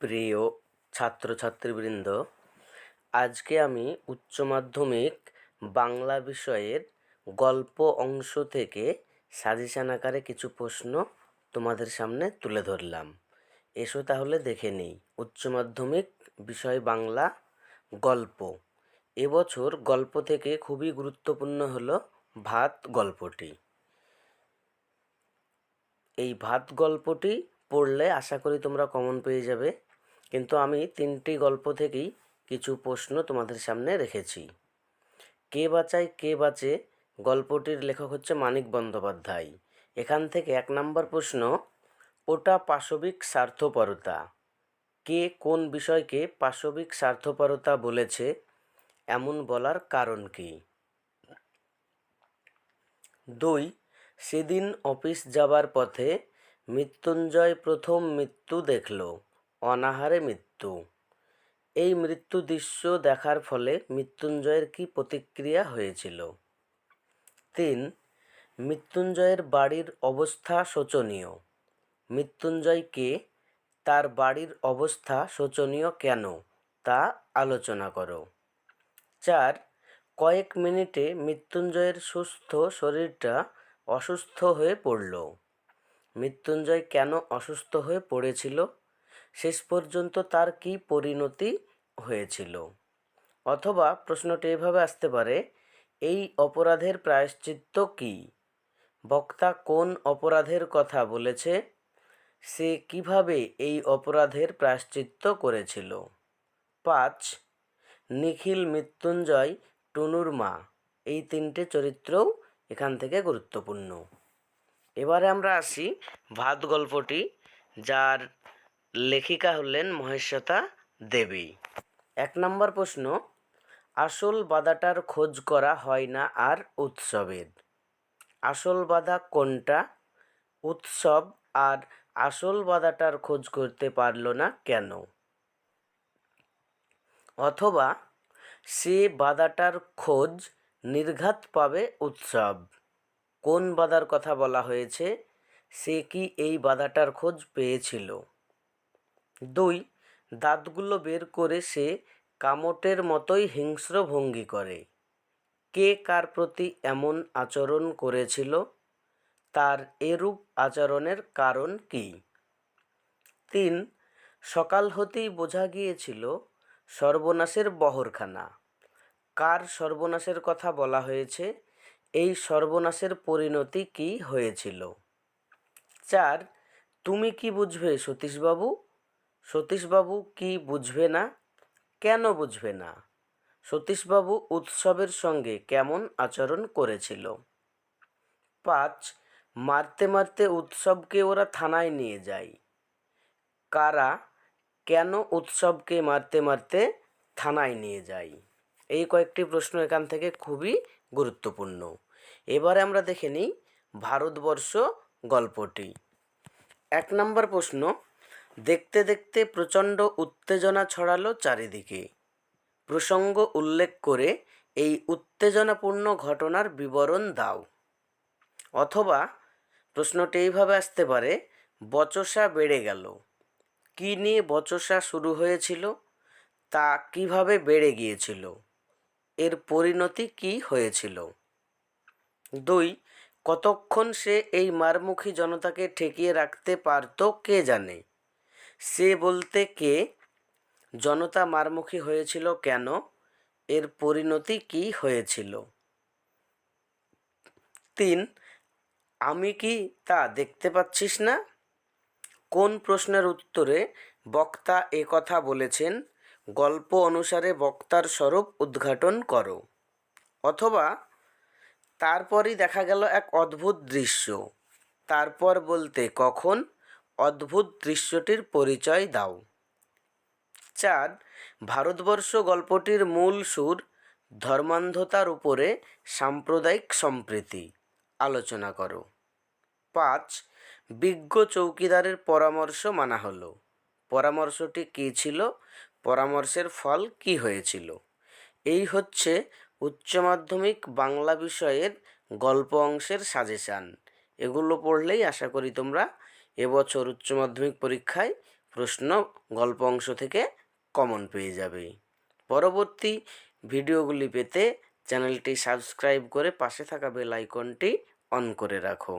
প্রিয় ছাত্রছাত্রীবৃন্দ, আজকে আমি উচ্চ মাধ্যমিক বাংলা বিষয়ের গল্প অংশ থেকে সাজেশান আকারে কিছু প্রশ্ন তোমাদের সামনে তুলে ধরলাম। এসো তাহলে দেখে নিই। উচ্চ মাধ্যমিক বিষয় বাংলা গল্প। এবছর গল্প থেকে খুবই গুরুত্বপূর্ণ হলো ভাত গল্পটি। এই ভাত গল্পটি পড়লে আশা করি তোমরা কমন পেয়ে যাবে। কিন্তু আমি তিনটি গল্প থেকেই কিছু প্রশ্ন তোমাদের সামনে রেখেছি। কে বাঁচায়, কে বাঁচে? গল্পটির লেখক হচ্ছে মানিক বন্দ্যোপাধ্যায়। এখান থেকে এক নম্বর প্রশ্ন, ওটা পাশবিক স্বার্থপরতা। কে কোন বিষয়কে পাশবিক স্বার্থপরতা বলেছে? এমন বলার কারণ কী? দুই, সেদিন অফিস যাবার পথে মৃত্যুঞ্জয় প্রথম মৃত্যু দেখল, অনাহারে মৃত্যু। এই মৃত্যু দৃশ্য দেখার ফলে মৃত্যুঞ্জয়ের কী প্রতিক্রিয়া হয়েছিল? তিন, মৃত্যুঞ্জয়ের বাড়ির অবস্থা শোচনীয়। মৃত্যুঞ্জয়কে তার বাড়ির অবস্থা শোচনীয় কেন, তা আলোচনা করো। চার, কয়েক মিনিটে মৃত্যুঞ্জয়ের সুস্থ শরীরটা অসুস্থ হয়ে পড়ল। মৃত্যুঞ্জয় কেন অসুস্থ হয়ে পড়েছিল? শেষ পর্যন্ত তার কী পরিণতি হয়েছিল? অথবা প্রশ্নটি এভাবে আসতে পারে, এই অপরাধের প্রায়শ্চিত্ত কী? বক্তা কোন অপরাধের কথা বলেছে? সে কীভাবে এই অপরাধের প্রায়শ্চিত্ত করেছিল? পাঁচ, নিখিল মৃত্যুঞ্জয় টুনুর মা। এই তিনটে চরিত্রও এখান থেকে গুরুত্বপূর্ণ। এবারে আমরা আসি ভাত গল্পটি, যার লেখিকা হলেন মহেশ্বতা দেবী। এক নম্বর প্রশ্ন, আসল বাধাটার খোঁজ করা হয় না আর উৎসবের? আসল বাধা কোনটা? উৎসব আর আসল বাধাটার খোঁজ করতে পারল না কেন? অথবা, সে বাধাটার খোঁজ নির্ঘাত পাবে উৎসব। কোন বাধার কথা বলা হয়েছে, সে কি এই বাধাটার খোঁজ পেয়েছিল? দুই, দাঁতগুলো বের করে সে কামটের মতোই হিংস্র ভঙ্গি করে। কে কার প্রতি এমন আচরণ করেছিল? তার এরূপ আচরণের কারণ কী? তিন, সকাল হতেই বোঝা গিয়েছিল সর্বনাশের বহরখানা। কার সর্বনাশের কথা বলা হয়েছে? এই সর্বনাশের পরিণতি কী হয়েছিল? চার, তুমি কি বুঝবে সতীশবাবু? সতীশবাবু কি বুঝবে না? কেন বুঝবে না? সতীশবাবু উৎসবের সঙ্গে কেমন আচরণ করেছিল? পাঁচ, মারতে মারতে উৎসবকে ওরা থানায় নিয়ে যায়। কারা, কেন উৎসবকে মারতে মারতে থানায় নিয়ে যায়? এই কয়েকটি প্রশ্ন এখান থেকে খুবই গুরুত্বপূর্ণ। এবারে আমরা দেখে নিই ভারতবর্ষ গল্পটি। এক নম্বর প্রশ্ন, দেখতে দেখতে প্রচণ্ড উত্তেজনা ছড়ালো চারিদিকে। প্রসঙ্গ উল্লেখ করে এই উত্তেজনাপূর্ণ ঘটনার বিবরণ দাও। অথবা প্রশ্নটি এইভাবে আসতে পারে, বচসা বেড়ে গেল। কী নিয়ে বচসা শুরু হয়েছিল? তা কীভাবে বেড়ে গিয়েছিল? এর পরিণতি কী হয়েছিল? দুই, কতক্ষণ সে এই মারমুখী জনতাকে ঠেকিয়ে রাখতে পারত কে জানে? সে বলতে কে? জনতা মারমুখী হয়েছিল কেন? এর পরিণতি কী হয়েছিল? তিন, আমি কি তা দেখতে পাচ্ছিস না? কোন প্রশ্নের উত্তরে বক্তা কথা বলেছেন গল্প অনুসারে বক্তার স্বরূপ উদ্ঘাটন করো। অথবা তারপরই দেখা গেল এক অদ্ভুত দৃশ্য। তারপর বলতে কখন অদ্ভুত দৃশ্যটির পরিচয় দাও। চার, ভারতবর্ষ গল্পটির মূল সুর ধর্মান্ধতার উপরে সাম্প্রদায়িক সম্প্রীতি। আলোচনা করো। পাঁচ, বিজ্ঞ চৌকিদারের পরামর্শ মানা হলো। পরামর্শটি কী ছিল? পরামর্শের ফল কী হয়েছিল? এই হচ্ছে উচ্চ মাধ্যমিক বাংলা বিষয়ের গল্প অংশের সাজেশান। এগুলো পড়লেই আশা করি তোমরা এবছর উচ্চ মাধ্যমিক পরীক্ষায় প্রশ্ন গল্প অংশ থেকে কমন পেয়ে যাবে। পরবর্তী ভিডিওগুলি পেতে চ্যানেলটি সাবস্ক্রাইব করে পাশে থাকা বেল আইকনটি অন করে রাখো।